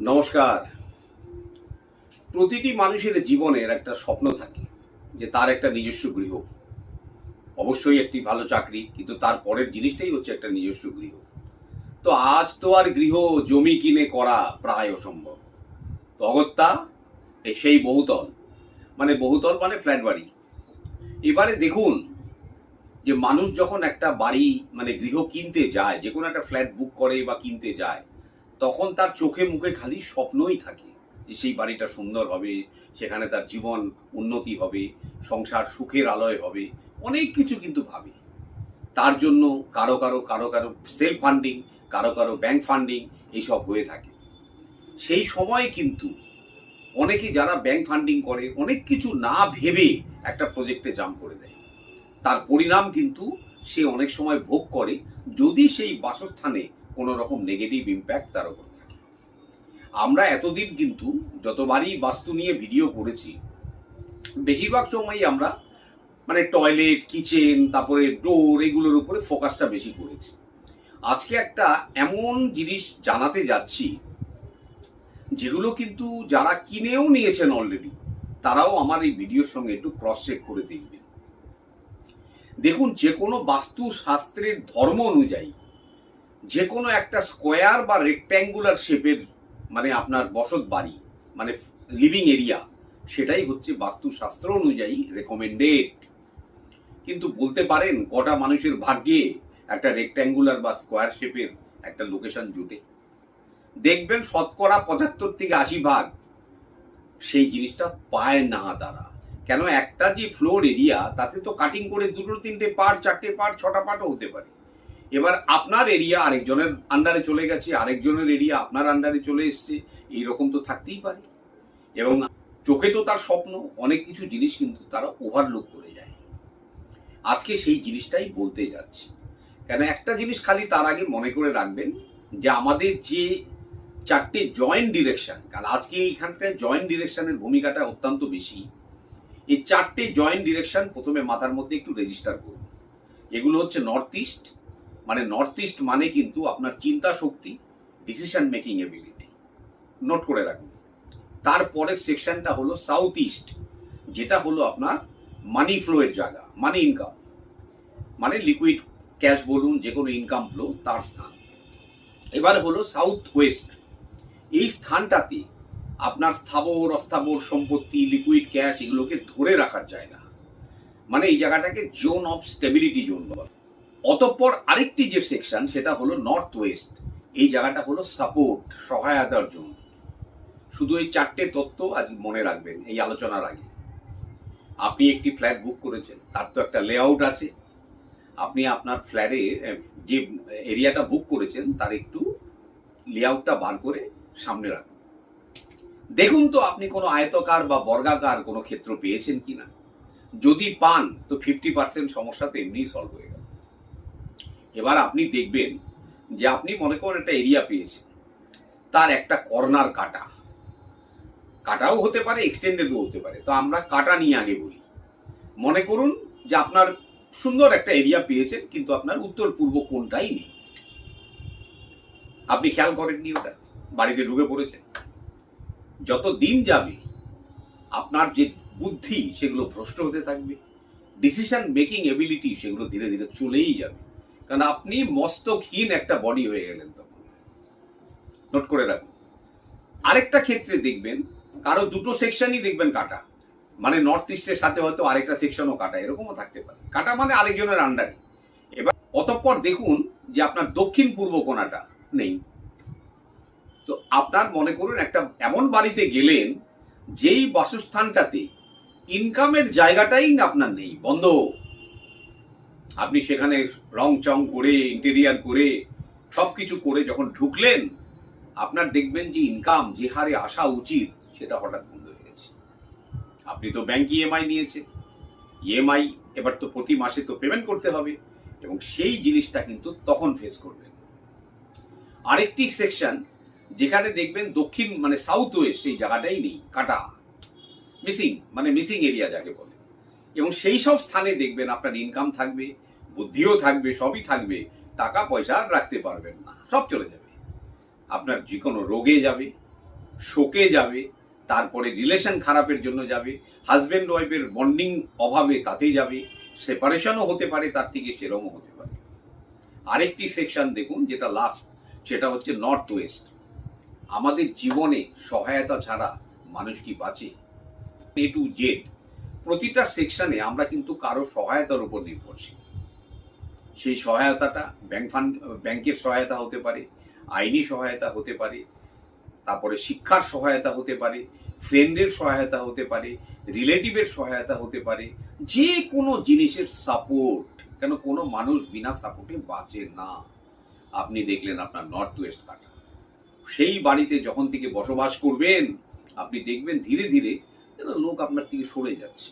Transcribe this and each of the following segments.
নমস্কার। প্রতিটি মানুষের জীবনের একটা স্বপ্ন থাকে যে তার একটা নিজস্ব গৃহ। অবশ্যই একটি ভালো চাকরি, কিন্তু তার পরের জিনিসটাই হচ্ছে একটা নিজস্ব গৃহ। তো আজ তো আর গৃহ, জমি কিনে করা প্রায় অসম্ভব। অগত্যা সেই বহুতল। মানে বহুতল মানে ফ্ল্যাট বাড়ি। এবারে দেখুন যে মানুষ যখন একটা বাড়ি মানে গৃহ কিনতে যায়, যে কোনো একটা ফ্ল্যাট বুক করে বা কিনতে যায় তখন তার চোখে মুখে খালি স্বপ্নই থাকে যে সেই বাড়িটা সুন্দর হবে, সেখানে তার জীবন উন্নতি হবে, সংসার সুখের আলয় হবে, অনেক কিছু কিন্তু ভাবে। তার জন্য কারও কারও কারও কারও সেলফ ফান্ডিং কারও কারও ব্যাংক ফান্ডিং এইসব হয়ে থাকে। সেই সময় কিন্তু অনেকে যারা ব্যাংক ফান্ডিং করে, অনেক কিছু না ভেবে একটা প্রজেক্টে জাম করে দেয়। তার পরিণাম কিন্তু সে অনেক সময় ভোগ করে, যদি সেই বাসস্থানে কোনো রকম নেগেটিভ ইম্প্যাক্ট তার উপর থাকে। আমরা এতদিন কিন্তু যতবারই বাস্তু নিয়ে ভিডিও করেছি, বেশিরভাগ সময়ই আমরা মানে টয়লেট কিচেন তারপরে ডোর এগুলোর উপরে ফোকাসটা বেশি করেছি। আজকে একটা এমন জিনিস জানাতে যাচ্ছি, যেগুলো কিন্তু যারা কিনেও নিয়েছেন অলরেডি তারাও আমার এই ভিডিওর সঙ্গে একটু ক্রস চেক করে দেখবেন। দেখুন, যে কোনো বাস্তু শাস্ত্রের ধর্ম অনুযায়ী যে কোনো একটা স্কোয়ার বা রেক্ট্যাঙ্গুলার শেপের মানে আপনার বসত বাড়ি মানে লিভিং এরিয়া সেটাই হচ্ছে বাস্তুশাস্ত্র অনুযায়ী রেকমেন্ডেড কিন্তু বলতে পারেন কটা মানুষের ভাগ্যে একটা রেক্ট্যাঙ্গুলার বা স্কোয়ার শেপের একটা লোকেশন জুটে। দেখবেন শতকরা পঁচাত্তর থেকে আশি ভাগ সেই জিনিসটা পায় না তারা। কেন একটা যে ফ্লোর এরিয়া তাতে তো কাটিং করে দুটো তিনটে পার্ট চারটে পার্ট ছটা পার্টও হতে পারে। এবার আপনার এরিয়া আরেকজনের আন্ডারে চলে গেছে, আরেকজনের এরিয়া আপনার আন্ডারে চলে এসছে, এইরকম তো থাকতেই পারে। এবং চোখে তো তার স্বপ্ন, অনেক কিছু জিনিস কিন্তু তারা ওভারলুক করে যায়। আজকে সেই জিনিসটাই বলতে যাচ্ছি। কেন, একটা জিনিস খালি তার আগে মনে করে রাখবেন যে আমাদের যে চারটে জয়েন্ট ডিরেকশন কারণ আজকে এইখানটায় জয়েন্ট ডিরেকশনের ভূমিকাটা অত্যন্ত বেশি। এই চারটে জয়েন্ট ডিরেকশন প্রথমে মাথার মধ্যে একটু রেজিস্টার করুন। এগুলো হচ্ছে নর্থ ইস্ট মানে নর্থ ইস্ট মানে কিন্তু আপনার চিন্তা শক্তি ডিসিশন মেকিং এবিলিটি নোট করে রাখুন। তারপরের সেকশনটা হলো সাউথ ইস্ট যেটা হলো আপনার মানি ফ্লোয়ের জায়গা মানি ইনকাম মানে লিকুইড ক্যাশ বলুন, যে কোনো ইনকাম ফ্লো তার স্থান। এবার হলো সাউথ ওয়েস্ট এই স্থানটাতে আপনার স্থাবর, অস্থাবর সম্পত্তি লিকুইড ক্যাশ এগুলোকে ধরে রাখার জায়গা। মানে এই জায়গাটাকে জোন অফ স্টেবিলিটি জোন বলা। অতঃপর আরেকটি যে সেকশন সেটা হলো নর্থ ওয়েস্ট এই জায়গাটা হলো সাপোর্ট সহায়তার জন্য শুধু এই চারটে তত্ত্ব আজ মনে রাখবেন, এই আলোচনার আগে। আপনি একটি ফ্ল্যাট বুক করেছেন, তার তো একটা লেআউট আছে। আপনি আপনার ফ্ল্যাটে যে এরিয়াটা বুক করেছেন, তার একটু লেআউটটা বার করে সামনে রাখুন। দেখুন তো আপনি কোনো আয়তকার বা বর্গাকার কোনো ক্ষেত্র পেয়েছেন কি না যদি পান, তো ফিফটি পার্সেন্ট সমস্যা তো এমনিই সলভ হয়ে গেল। এবার আপনি দেখবেন যে আপনি মনে করেন একটা এরিয়া পেয়েছেন। তার একটা কর্নার কাটা। কাটাও হতে পারে এক্সটেন্ডেডও হতে পারে। তো আমরা কাটা নিয়ে আগে বলি। মনে করুন যে আপনার সুন্দর একটা এরিয়া পেয়েছেন, কিন্তু আপনার উত্তর পূর্ব কোনটাই নেই। আপনি খেয়াল করেননি ওটা? বাড়িতে ঢুকে পড়েছেন। যত দিন যাবে, আপনার যে বুদ্ধি, সেগুলো ভ্রষ্ট হতে থাকবে। ডিসিশন মেকিং এবিলিটি সেগুলো ধীরে ধীরে চলেই যাবে। কারণ আপনি মস্তকহীন একটা বডি হয়ে গেলেন তখন। নোট করে রাখুন। আরেকটা ক্ষেত্রে দেখবেন, কারও দুটো সেকশনই দেখবেন কাটা। মানে নর্থ ইস্টের সাথে হয়তো আরেকটা সেকশনও কাটা, এরকমও থাকতে পারে। কাটা মানে আরেকজনের আন্ডারে এবার অতঃপর দেখুন যে আপনার দক্ষিণ পূর্ব কোনাটা নেই। তো আপনার মনে করুন একটা এমন বাড়িতে গেলেন, যেই বাসস্থানটাতে ইনকামের জায়গাটাই আপনার নেই, বন্ধ। আপনি সেখানে রং চং করে ইন্টেরিয়ার করে সব কিছু করে যখন ঢুকলেন, আপনার দেখবেন যে ইনকাম যে হারে আসা উচিত, সেটা হঠাৎ বন্ধ হয়ে গেছে। আপনি তো ব্যাংক ইএমআই নিয়েছেন ইএমআই এবার তো প্রতি মাসে তো পেমেন্ট করতে হবে এবং সেই জিনিসটা কিন্তু তখন ফেস করবেন। আরেকটি সেকশন যেখানে দেখবেন দক্ষিণ মানে সাউথ ওয়েস্ট সেই জায়গাটাই নেই, কাটা। মিসিং মানে মিসিং এরিয়া যাকে বলে। এবং সেই সব স্থানে দেখবেন আপনার ইনকাম থাকবে বুদ্ধিও থাকবে, সবই থাকবে টাকা পয়সা রাখতে পারবেন না, সব চলে যাবে। আপনার যে কোনো রোগে যাবে, শোকে যাবে, তারপরে রিলেশন খারাপের জন্য যাবে হাজব্যান্ড ওয়াইফের বন্ডিং অভাবে তাতেই যাবে সেপারেশনও হতে পারে, তার থেকে সেরমও হতে পারে। আরেকটি সেকশন দেখুন, যেটা লাস্ট সেটা হচ্ছে নর্থ ওয়েস্ট আমাদের জীবনে সহায়তা ছাড়া মানুষ কি বাঁচে? এ টু জেড প্রতিটা সেকশনে আমরা কিন্তু কারও সহায়তার উপর নির্ভরশীল। সেই সহায়তাটা ব্যাংক ফান্ড ব্যাংকের সহায়তা হতে পারে, আইনি সহায়তা হতে পারে, তারপরে শিক্ষার সহায়তা হতে পারে ফ্রেন্ডের সহায়তা হতে পারে রিলেটিভের সহায়তা হতে পারে, যে কোনো জিনিসের সাপোর্ট কেন কোনো মানুষ বিনা সাপোর্টে বাঁচে না। আপনি দেখলেন আপনার নর্থ ওয়েস্ট কাটা সেই বাড়িতে যখন থেকে বসবাস করবেন, আপনি দেখবেন ধীরে ধীরে লোক আপনার থেকে সরে যাচ্ছে।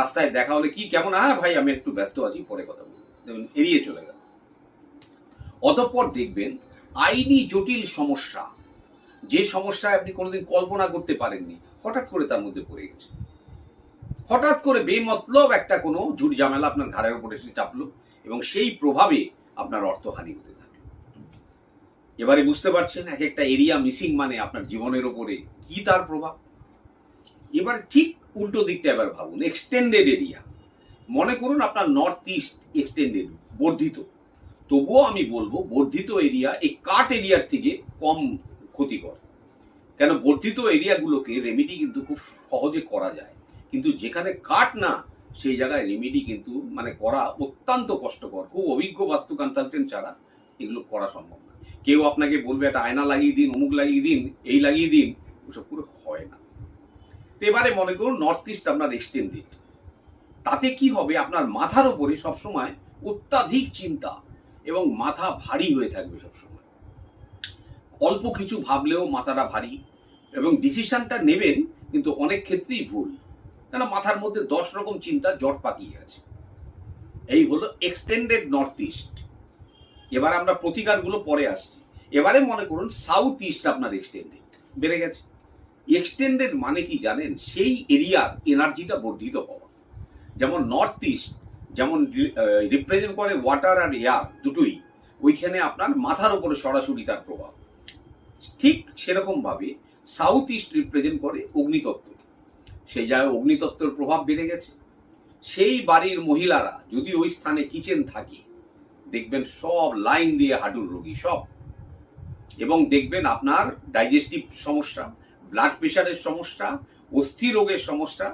রাস্তায় দেখা হলে কি, কেমন? হ্যাঁ ভাই, আমি একটু ব্যস্ত আছি, পরে কথা এড়িয়ে চলে গেল। অতঃপর দেখবেন আইনি জটিল সমস্যা, যে সমস্যায় আপনি কোনোদিন কল্পনা করতে পারেননি, হঠাৎ করে তার মধ্যে পড়ে গেছে। হঠাৎ করে বেমতলব একটা কোনো জুট ঝামেলা আপনার ঘাড়ের উপর এসে চাপলো এবং সেই প্রভাবে আপনার অর্থহানি হতে থাকল। এবারে বুঝতে পারছেন এক একটা এরিয়া মিসিং মানে আপনার জীবনের ওপরে কি তার প্রভাব? এবার ঠিক উল্টো দিকটা এবার ভাবুন এক্সটেন্ডেড এরিয়া মনে করুন আপনার নর্থ ইস্ট এক্সটেন্ডেড বর্ধিত। তবুও আমি বলব, বর্ধিত এরিয়া এই কাট এরিয়ার থেকে কম ক্ষতিকর। কেন? বর্ধিত এরিয়াগুলোকে রেমিডি কিন্তু খুব সহজে করা যায়। কিন্তু যেখানে কাট না, সেই জায়গায় রেমিডি কিন্তু মানে করা অত্যন্ত কষ্টকর। খুব অভিজ্ঞ বাস্তু কনসালটেন্ট ছাড়া এগুলো করা সম্ভব না। কেউ আপনাকে বলবে, একটা আয়না লাগিয়ে দিন, অমুক লাগিয়ে দিন, এই লাগিয়ে দিন। ওসব করে হয় না। তো এবারে মনে করুন নর্থ ইস্ট আপনার এক্সটেন্ডেড তাতে কি হবে? আপনার মাথার ওপরে সবসময় অত্যাধিক চিন্তা এবং মাথা ভারী হয়ে থাকবে সবসময়। অল্প কিছু ভাবলেও মাথাটা ভারী এবং ডিসিশনটা নেবেন কিন্তু অনেক ক্ষেত্রেই ভুল। কেন মাথার মধ্যে দশ রকম চিন্তা জট পাকিয়ে আছে। এই হলো এক্সটেন্ডেড নর্থ ইস্ট এবার আমরা প্রতিকারগুলো পরে আসছি। এবারে মনে করুন সাউথ ইস্ট আপনার এক্সটেন্ডেড বেড়ে গেছে। এক্সটেন্ডেড মানে কি জানেন? সেই এরিয়ার এনার্জিটা বর্ধিত হওয়া। যেমন নর্থ ইস্ট যেমন রিপ্রেজেন্ট করে ওয়াটার আর এয়ার দুটোই, ওইখানে আপনার মাথার উপরে সরাসরি তার প্রভাব। ঠিক সেরকমভাবে সাউথ ইস্ট রিপ্রেজেন্ট করে অগ্নিতত্ত্ব। সেই জায়গায় অগ্নিতত্ত্বের প্রভাব বেড়ে গেছে। সেই বাড়ির মহিলারা যদি ওই স্থানে কিচেন থাকে, দেখবেন সব লাইন দিয়ে হাঁটুর রোগী, সব। এবং দেখবেন আপনার ডাইজেস্টিভ সমস্যা ব্লাড প্রেশারের সমস্যা, অস্থি রোগের সমস্যা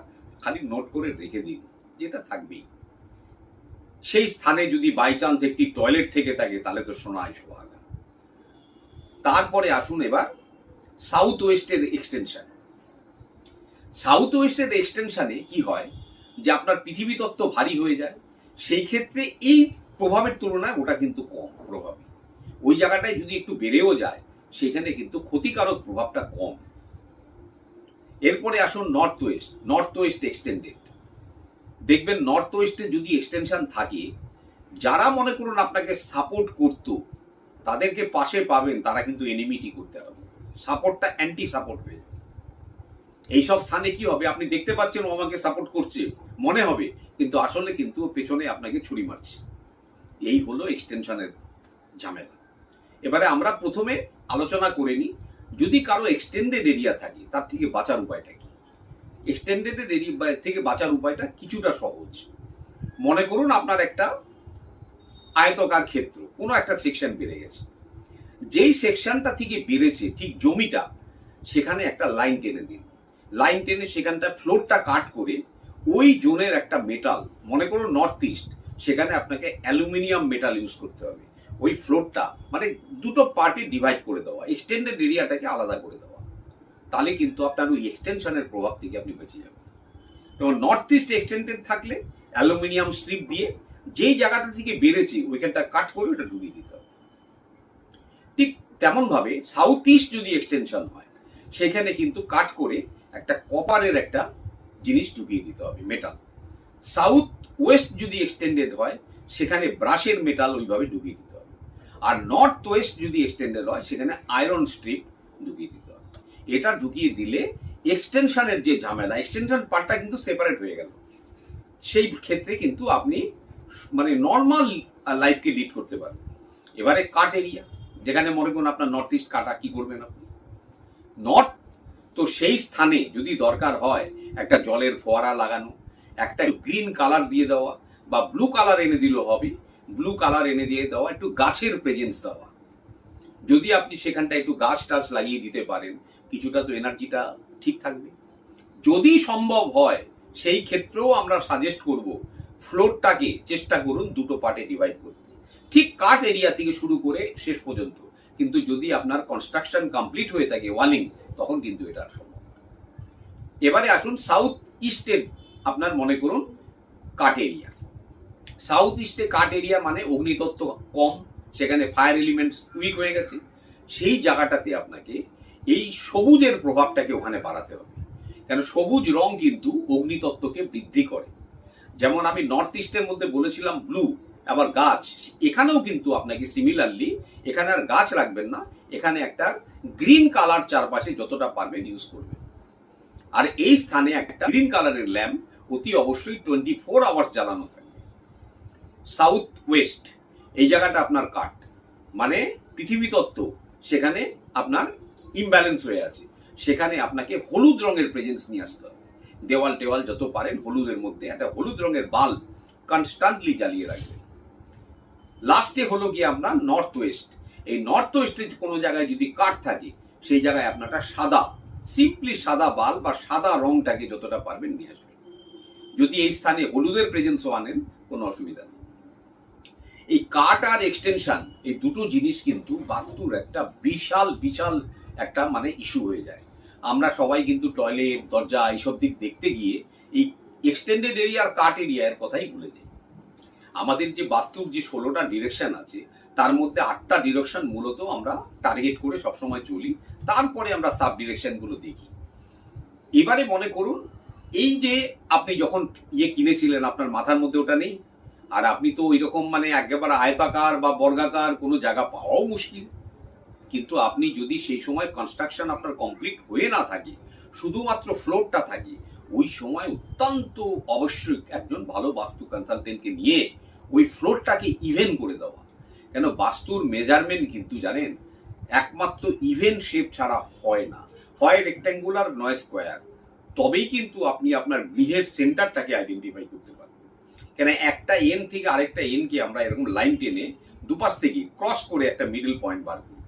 খালি নোট করে রেখে দিন। যেটা থাকবেই। সেই স্থানে যদি বাই চান্স একটি টয়লেট থেকে থাকে, তাহলে তো শোনায় সোহাগা। তারপরে আসুন এবার সাউথ ওয়েস্টের এক্সটেনশন সাউথ ওয়েস্টের এক্সটেনশনে কি হয়? যে আপনার পৃথিবী তত্ত্ব ভারী হয়ে যায়। সেই ক্ষেত্রে এই প্রভাবের তুলনায় ওটা কিন্তু কম প্রভাবী। ওই জায়গাটায় যদি একটু বেড়েও যায়, সেখানে কিন্তু ক্ষতিকারক প্রভাবটা কম। এরপরে আসুন north west north west extended দেখবেন নর্থ ওয়েস্টে যদি এক্সটেনশন থাকে, যারা মনে করুন আপনাকে সাপোর্ট করত, তাদেরকে পাশে পাবেন, তারা কিন্তু এনিমিটি করতে আরম্ভ সাপোর্টটা অ্যান্টি সাপোর্ট হয়ে যাবে। এইসব স্থানে কি হবে? আপনি দেখতে পাচ্ছেন ও আমাকে সাপোর্ট করছে, মনে হবে, কিন্তু আসলে কিন্তু পেছনে আপনাকে ছুরি মারছে। এই হলো এক্সটেনশনের ঝামেলা। এবারে আমরা প্রথমে আলোচনা করে নিই, যদি কারও এক্সটেন্ডেড এরিয়া থাকে, তার থেকে বাঁচার উপায়টা কি? এক্সটেন্ডেড এরিয়া থেকে বাঁচার উপায়টা কিছুটা সহজ। মনে করুন আপনার একটা আয়তকার ক্ষেত্র, কোনো একটা সেকশন বেড়ে গেছে। যেই সেকশনটা থেকে বেড়েছে, ঠিক জমিটা, সেখানে একটা লাইন টেনে দিন। লাইন টেনে সেখানটা ফ্লোরটা কাট করে ওই জোনের একটা মেটাল মনে করুন নর্থ ইস্ট সেখানে আপনাকে অ্যালুমিনিয়াম মেটাল ইউজ করতে হবে। ওই ফ্লোরটা মানে দুটো পার্টে ডিভাইড করে দেওয়া এক্সটেন্ডেড এরিয়াটাকে আলাদা করে দেওয়া। তাহলে কিন্তু আপনার ওই এক্সটেনশনের প্রভাব থেকে আপনি বেঁচে যাবেন। যেমন নর্থ ইস্ট এক্সটেন্ডেড থাকলে অ্যালুমিনিয়াম স্ট্রিপ দিয়ে যেই জায়গাটা থেকে বেড়েছে, ওইখানটা কাট করে ওটা ঢুকিয়ে দিতে হবে। ঠিক তেমনভাবে সাউথ ইস্ট যদি এক্সটেনশন হয়, সেখানে কিন্তু কাট করে একটা কপারের একটা জিনিস ঢুকিয়ে দিতে হবে মেটাল সাউথ ওয়েস্ট যদি এক্সটেন্ডেড হয়, সেখানে ব্রাশের মেটাল ওইভাবে ঢুকিয়ে দিতে হবে। আর নর্থ ওয়েস্ট যদি এক্সটেন্ডেড হয়, সেখানে আয়রন স্ট্রিপ ঢুকিয়ে দিতে এটা ঢুকিয়ে দিলে এক্সটেনশনের যে ঝামেলা এক্সটেনশন পার্টটা কিন্তু সেপারেট হয়ে গেল। সেই ক্ষেত্রে কিন্তু আপনি মানে নর্মাল লাইফকে লিড করতে পারবেন। এবারে কাট এরিয়া যেখানে মনে করুন আপনার নর্থ ইস্ট কাটা, কি করবেন আপনি? নর্থ তো সেই স্থানে যদি দরকার হয় একটা জলের ফোয়ারা লাগানো, একটা গ্রিন কালার দিয়ে দেওয়া, বা ব্লু কালার এনে দিলেও হবে ব্লু কালার এনে দিয়ে দেওয়া, একটু গাছের প্রেজেন্স দেওয়া। যদি আপনি সেখানটা একটু গাছ টাছ লাগিয়ে দিতে পারেন কিছুটা তো এনার্জিটা ঠিক থাকবে। যদি সম্ভব হয়, সেই ক্ষেত্রেও আমরা সাজেস্ট করব ফ্লোরটাকে চেষ্টা করুন দুটো পার্টে ডিভাইড করতে। ঠিক কাট এরিয়া থেকে শুরু করে শেষ পর্যন্ত। কিন্তু যদি আপনার কনস্ট্রাকশন কমপ্লিট হয়ে থাকে ওয়ালিং তখন কিন্তু এটা সম্ভব এবারে আসুন সাউথ ইস্টের আপনার মনে করুন কাট এরিয়া সাউথ ইস্টে কাট এরিয়া মানে অগ্নিতত্ত্ব কম, সেখানে ফায়ার এলিমেন্টস উইক হয়ে গেছে। সেই জায়গাটাতে আপনাকে এই সবুজের প্রভাবটাকে ওখানে বাড়াতে হবে। কেন? সবুজ রং কিন্তু অগ্নিতত্ত্বকে বৃদ্ধি করে। যেমন আমি নর্থ ইস্টের মধ্যে বলেছিলাম ব্লু আবার গাছ, এখানেও কিন্তু আপনাকে সিমিলারলি এখানে আর গাছ রাখবেন না, এখানে একটা গ্রিন কালার চারপাশে যতটা পারবেন ইউজ করবেন। আর এই স্থানে একটা গ্রিন কালারের ল্যাম্প অতি অবশ্যই টোয়েন্টি ফোর আওয়ার্স জ্বালানো থাকবে সাউথ ওয়েস্ট এই জায়গাটা আপনার কাট মানে পৃথিবী তত্ত্ব, সেখানে আপনার ইমব্যালেন্স হয়ে আছে। সেখানে আপনাকে হলুদ রঙের প্রেজেন্স নিয়ে আসতে হবে। দেওয়াল টেওয়াল যত পারেন, হলুদের মধ্যে একটা হলুদ রঙের বাল্ব কনস্ট্যান্টলি জ্বালিয়ে রাখবেন। লাস্টে হলো গিয়ে আপনার নর্থ ওয়েস্ট এই নর্থ ওয়েস্টে কোনো জায়গায় যদি কাঠ থাকে, সেই জায়গায় আপনারটা সাদা সিম্পলি সাদা বাল বা সাদা রংটাকে যতটা পারবেন নিয়ে আসবেন। যদি এই স্থানে হলুদের প্রেজেন্সও আনেন, কোনো অসুবিধা নেই। এই কাট আর এক্সটেনশন এই দুটো জিনিস কিন্তু বাস্তুর একটা বিশাল বিশাল একটা মানে ইস্যু হয়ে যায়। আমরা সবাই কিন্তু টয়লেট দরজা এইসব দিক দেখতে গিয়ে এই এক্সটেন্ডেড এরিয়া আর কাট এরিয়ার কথাই ভুলে যাই। আমাদের যে বাস্তুর যে ষোলোটা ডিরেকশন আছে, তার মধ্যে আটটা ডিরেকশন মূলত আমরা টার্গেট করে সবসময় চলি, তারপরে আমরা সাব ডিরেকশনগুলো দেখি। এবারে মনে করুন, এই যে আপনি যখন ইয়ে কিনেছিলেন, আপনার মাথার মধ্যে ওটা নেই, আর আপনি তো ওইরকম মানে একেবারে আয়তাকার বা বর্গাকার কোনো জায়গা পাওয়াও মুশকিল। কিন্তু আপনি যদি সেই সময় কনস্ট্রাকশন আপনার কমপ্লিট হয়ে না থাকে, শুধুমাত্র ফ্লোরটা থাকে, ওই সময় অত্যন্ত অবশ্যই একজন ভালো বাস্তু কনসালটেন্টকে নিয়ে ওই ফ্লোরটাকে ইভেন করে দেওয়া। কেন? বাস্তুর মেজারমেন্ট কিন্তু জানেন, একমাত্র ইভেন শেপ ছাড়া হয় না। হয় রেক্ট্যাঙ্গুলার নয় স্কোয়ার তবেই কিন্তু আপনি আপনার গৃহের সেন্টারটাকে আইডেন্টিফাই করতে পারবেন। কেন? একটা এন থেকে আরেকটা এনকে আমরা এরকম লাইন টেনে দুপাশ থেকে ক্রস করে একটা মিডল পয়েন্ট বার করি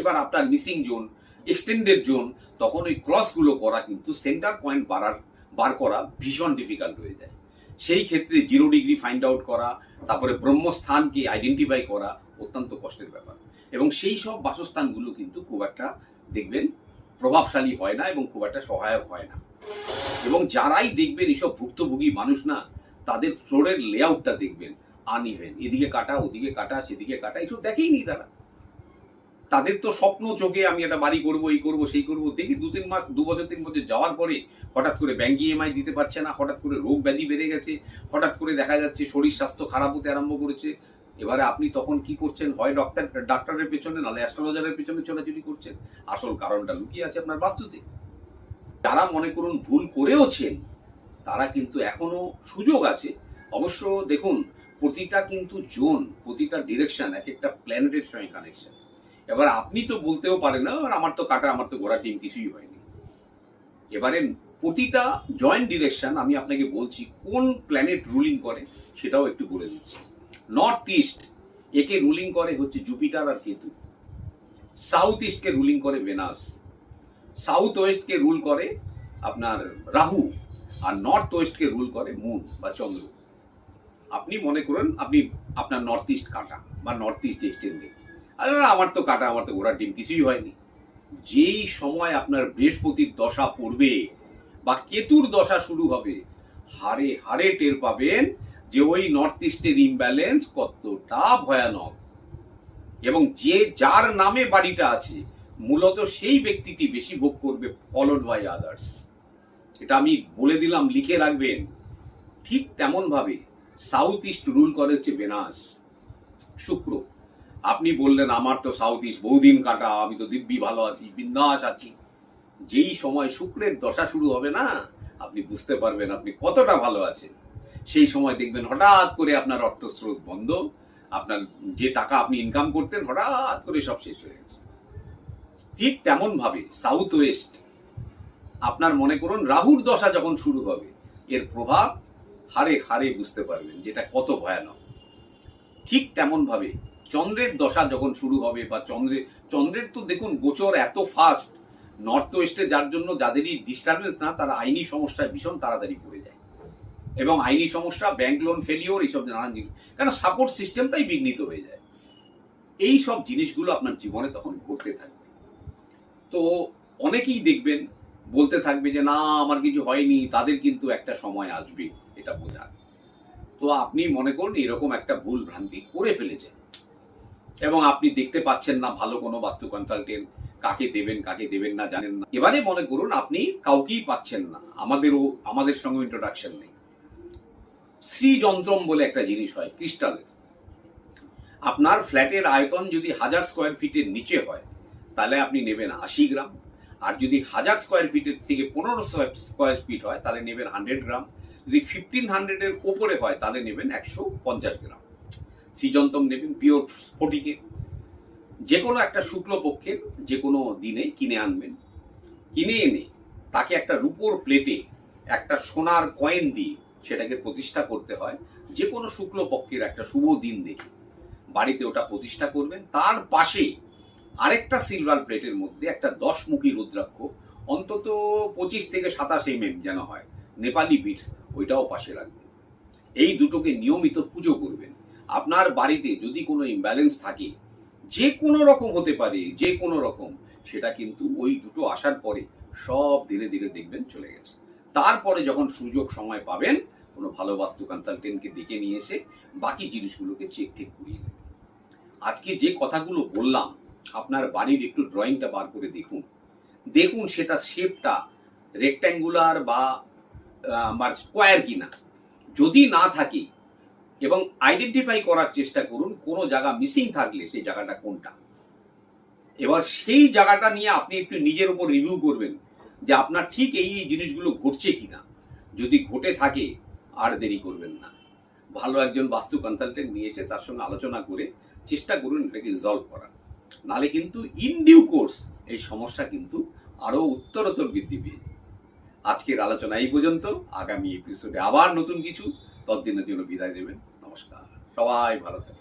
এবার আপনার মিসিং জোন এক্সটেন্ডেড জোন তখন ওই ক্রসগুলো করা কিন্তু সেন্টার পয়েন্ট বাড়ার, বার করা ভীষণ ডিফিকাল্ট হয়ে যায়। সেই ক্ষেত্রে জিরো ডিগ্রি ফাইন্ড আউট করা, তারপরে ব্রহ্মস্থানকে আইডেন্টিফাই করা অত্যন্ত কষ্টের ব্যাপার। এবং সেই সব বাসস্থানগুলো কিন্তু খুব একটা দেখবেন প্রভাবশালী হয় না এবং খুব একটা সহায়ক হয় না। এবং যারাই দেখবেন এসব ভুক্তভোগী মানুষ না, তাদের ফ্লোরের লেআউটটা দেখবেন আনইভেন এদিকে কাটা, ওদিকে কাটা, সেদিকে কাটা এসব দেখেইনি তারা। তাদের তো স্বপ্ন চোখে আমি একটা বাড়ি করব, এই করব, সেই করব, দেখি দু তিন মাস, দু বছর তিন বছর যাওয়ার পরে হঠাৎ করে ব্যাঙ্ক ইএমআই দিতে পারছে না, হঠাৎ করে রোগ ব্যাধি বেড়ে গেছে, হঠাৎ করে দেখা যাচ্ছে শরীর স্বাস্থ্য খারাপ হতে আরম্ভ করেছে। এবারে আপনি তখন কি করছেন? হয় ডক্টর ডাক্তারের পেছনে নাহলে অ্যাস্ট্রোলজারের পেছনে ছোটাছুটি করছেন? আসল কারণটা লুকিয়ে আছে আপনার বাস্তুতে। যারা মনে করুন ভুল করেওছেন, তারা কিন্তু এখনও সুযোগ আছে। অবশ্য দেখুন, প্রতিটা কিন্তু জোন প্রতিটা ডিরেকশন এক একটা প্ল্যানেটের সঙ্গে কানেকশন এবার আপনি তো বলতেও পারেন না "আর আমার তো কাটা, আমার তো ঘোড়া টিম, কিছুই হয়নি। এবারে প্রতিটা জয়েন্ট ডিরেকশন আমি আপনাকে বলছি, কোন প্ল্যানেট রুলিং করে সেটাও একটু বলে দিচ্ছি। নর্থ ইস্ট একে রুলিং করে হচ্ছে জুপিটার আর কেতু। সাউথ ইস্টকে রুলিং করে ভেনাস সাউথ ওয়েস্টকে রুল করে আপনার রাহু আর নর্থ ওয়েস্টকে রুল করে মুন বা চন্দ্র। আপনি মনে করুন, আপনি আপনার নর্থ ইস্ট কাটা বা নর্থ ইস্ট এক্সটেন্ডেড আরে না, আমার তো কাটা, আমার তো ঘোড়ার ডিম কিছুই হয়নি। যেই সময় আপনার বৃহস্পতির দশা পড়বে বা কেতুর দশা শুরু হবে, হারে হারে টের পাবেন যে ওই নর্থ ইস্টের ইমব্যালেন্স কতটা ভয়ানক। এবং যে যার নামে বাড়িটা আছে, মূলত সেই ব্যক্তিটি বেশি ভোগ করবে ফলোড বাই আদার্স এটা আমি বলে দিলাম, লিখে রাখবেন। ঠিক তেমনভাবে সাউথ ইস্ট রুল করে হচ্ছে বেনাস শুক্র আপনি বললেন, আমার তো সাউথ ইস্ট বহুদিন কাটা, আমি তো দিব্যি ভালো আছি, বিন্দাস আছি। যেই সময় শুক্রের দশা শুরু হবে না, আপনি বুঝতে পারবেন আপনি কতটা ভালো আছেন। সেই সময় দেখবেন হঠাৎ করে আপনার অর্থস্রোত বন্ধ, আপনার যে টাকা আপনি ইনকাম করতেন হঠাৎ করে সব শেষ হয়ে গেছে। ঠিক তেমনভাবে সাউথ ওয়েস্ট আপনার মনে করুন, রাহুর দশা যখন শুরু হবে, এর প্রভাব হারে হারে বুঝতে পারবেন, যেটা কত ভয়ানক। ঠিক তেমনভাবে চন্দ্রের দশা যখন শুরু হবে বা চন্দ্রের চন্দ্রের তো দেখুন গোচর এত ফাস্ট নর্থ ওয়েস্টে যার জন্য যাদেরই ডিস্টারবেন্স না, তারা আইনি সমস্যায় ভীষণ তাড়াতাড়ি পড়ে যায়। এবং আইনি সমস্যা ব্যাংক লোন ফেলিওর এইসব নানান জিনিস। কেন সাপোর্ট সিস্টেমটাই বিঘ্নিত হয়ে যায়। এই সব জিনিসগুলো আপনার জীবনে তখন ঘটতে থাকবে। তো অনেকেই দেখবেন, বলতে থাকবে যে, না, আমার কিছু হয়নি, তাদের কিন্তু একটা সময় আসবে, এটা বোঝার। তো আপনি মনে করুন, এরকম একটা ভুল ভ্রান্তি করে ফেলেছেন। এবং আপনি দেখতে পাচ্ছেন না ভালো কোনো বাস্তু কনসালটেন্ট কাকে দেবেন কাকে দেবেন না, জানেন না। এবারে মনে করুন, আপনি কাউকেই পাচ্ছেন না। আমাদেরও, আমাদের সঙ্গে ইন্ট্রোডাকশন নেই। শ্রী যন্ত্রম বলে একটা জিনিস হয় ক্রিস্টালের আপনার ফ্ল্যাটের আয়তন যদি হাজার স্কোয়ার ফিটের নিচে হয়, তাহলে আপনি নেবেন আশি গ্রাম। আর যদি হাজার স্কোয়ার ফিটের থেকে পনেরো স্কোয়ার ফিট হয়, তাহলে নেবেন হান্ড্রেড গ্রাম। যদি ফিফটিন হান্ড্রেডের ওপরে হয়, তাহলে নেবেন একশো পঞ্চাশ গ্রাম। শ্রীযন্তম নেবেন পিওর স্ফটিকে। যে কোনো একটা শুক্লপক্ষের যে কোনো দিনে কিনে আনবেন। কিনে এনে তাকে একটা রূপোর প্লেটে একটা সোনার কয়েন দিয়ে সেটাকে প্রতিষ্ঠা করতে হয়। যে কোনো শুক্লপক্ষের একটা শুভ দিন দেখে বাড়িতে ওটা প্রতিষ্ঠা করবেন। তার পাশে আরেকটা সিলভার প্লেটের মধ্যে একটা দশমুখী রুদ্রাক্ষ, অন্তত পঁচিশ থেকে সাতাশ এম এম যেন হয়, নেপালি বিটস, ওইটাও পাশে রাখবেন। এই দুটোকে নিয়মিত পুজো করবেন। আপনার বাড়িতে যদি কোনো ইমব্যালেন্স থাকে, যে কোনো রকম হতে পারে, যে কোনো রকম, সেটা কিন্তু ওই দুটো আসার পরে সব ধীরে ধীরে দেখবেন চলে গেছে। তারপরে যখন সুযোগ সময় পাবেন, কোনো ভালো বাস্তু কনসালটেন্টকে ডেকে নিয়ে এসে বাকি জিনিসগুলোকে চেক টেক করিয়ে নেবেন আজকে যে কথাগুলো বললাম, আপনার বাড়ির একটু ড্রয়িংটা বার করে দেখুন। দেখুন সেটা শেপটা রেক্ট্যাঙ্গুলার বা স্কোয়ার কিনা। যদি না থাকে এবং আইডেন্টিফাই করার চেষ্টা করুন কোনো জায়গা মিসিং থাকলে সেই জায়গাটা কোনটা। এবার সেই জায়গাটা নিয়ে আপনি একটু নিজের উপর রিভিউ করবেন যে আপনার ঠিক এই এই জিনিসগুলো ঘটছে কিনা। যদি ঘটে থাকে, আর দেরি করবেন না। ভালো একজন বাস্তু কনসালটেন্ট নিয়ে এসে তার সঙ্গে আলোচনা করে চেষ্টা করুন এটাকে রিজলভ করার। নালে কিন্তু ইন ডিউ কোর্স এই সমস্যা কিন্তু আরও উত্তরোত্তর বৃদ্ধি পেয়ে আজকের আলোচনা এই পর্যন্ত। আগামী এপিসোডে আবার নতুন কিছু। ততদিনের জন্য বিদায় দেবেন। নমস্কার। সবাই ভালো থাকবেন।